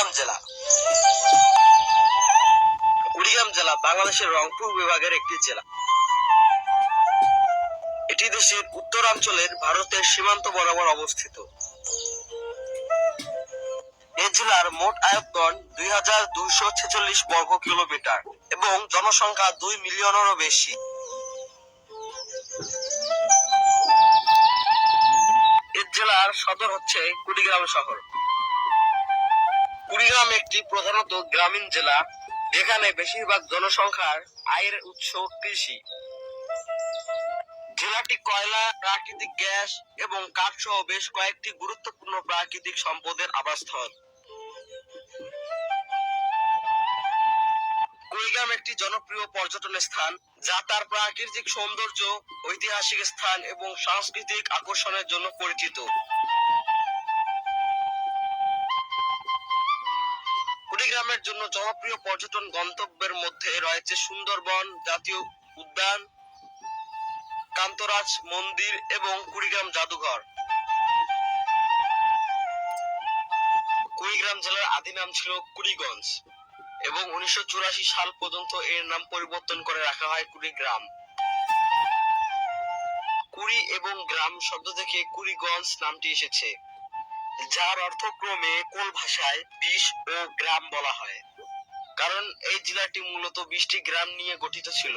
কুড়িগ্রাম জেলা। কুড়িগ্রাম জেলা বাংলাদেশের রংপুর বিভাগের একটি জেলা। এটি দেশের উত্তরাঞ্চলের ভারতের সীমান্ত বরাবর অবস্থিত। এ জেলার মোট আয়তন দুই হাজার দুইশো ছেচল্লিশ বর্গ কিলোমিটার এবং জনসংখ্যা দুই মিলিয়নেরও বেশি। জেলার সদর হচ্ছে কুড়িগ্রাম শহর। কুড়িগ্রাম একটি প্রধানত গ্রামীণ জেলা। যেখানে বেশিরভাগ জনসংখ্যার আয়ের উৎস কৃষি। জেলাটি কয়লা, প্রাকৃতিক গ্যাস এবং কাঠ সহ বেশ কয়েকটি গুরুত্বপূর্ণ প্রাকৃতিক সম্পদের আবাসস্থল। কুড়িগ্রাম একটি জনপ্রিয় পর্যটন স্থান, যা তার প্রাকৃতিক সৌন্দর্য, ঐতিহাসিক স্থান এবং সাংস্কৃতিক আকর্ষণের জন্য পরিচিত। কুড়িগ্রামের জন্য জনপ্রিয় পর্যটন গন্তব্যের মধ্যে রয়েছে সুন্দরবন, জাতীয় উদ্যান, কান্তরাজ মন্দির এবং কুড়িগ্রাম জাদুঘর। কুড়িগ্রাম জেলার আদি নাম ছিল কুড়িগঞ্জ এবং উনিশশো চুরাশি সাল পর্যন্ত এর নাম পরিবর্তন করে রাখা হয় কুড়িগ্রাম। কুড়ি এবং গ্রাম শব্দ থেকে কুড়িগঞ্জ নামটি এসেছে। যার অর্থক্রমে কোল ভাষায় বিশ ও গ্রাম বলা হয়। কারণ এই জেলাটি মূলত বিশটি গ্রাম নিয়ে গঠিত ছিল।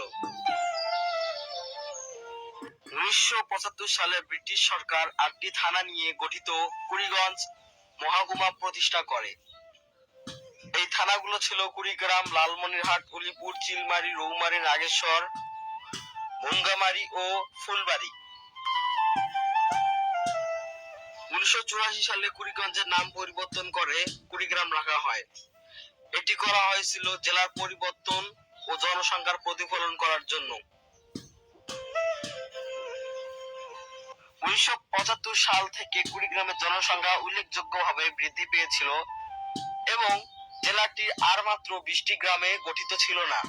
উনিশশো পঁচাত্তর সালে ব্রিটিশ সরকার আটটি থানা নিয়ে গঠিত কুড়িগঞ্জ মহাকুমা প্রতিষ্ঠা করে। এই থানাগুলো ছিল কুড়িগ্রাম, লালমনিরহাট, উলিপুর, চিলমারি, রৌমারি, নাগেশ্বর ভুঙ্গামারি ও ফুলবাড়ি। উনিশশো চুরাশি সালে কুড়িগঞ্জের নাম পরিবর্তন করে কুড়িগ্রাম রাখা হয়। এটি করা হয়েছিল জেলার পরিবর্তন ও জনসংখ্যার প্রতিফলন করার জন্য। উনিশশো পঁচাত্তর সাল থেকে কুড়িগ্রামের জনসংখ্যা উল্লেখযোগ্যভাবে বৃদ্ধি পেয়েছিল এবং জেলাটি আর মাত্র বিশটি গ্রামে গঠিত ছিল না।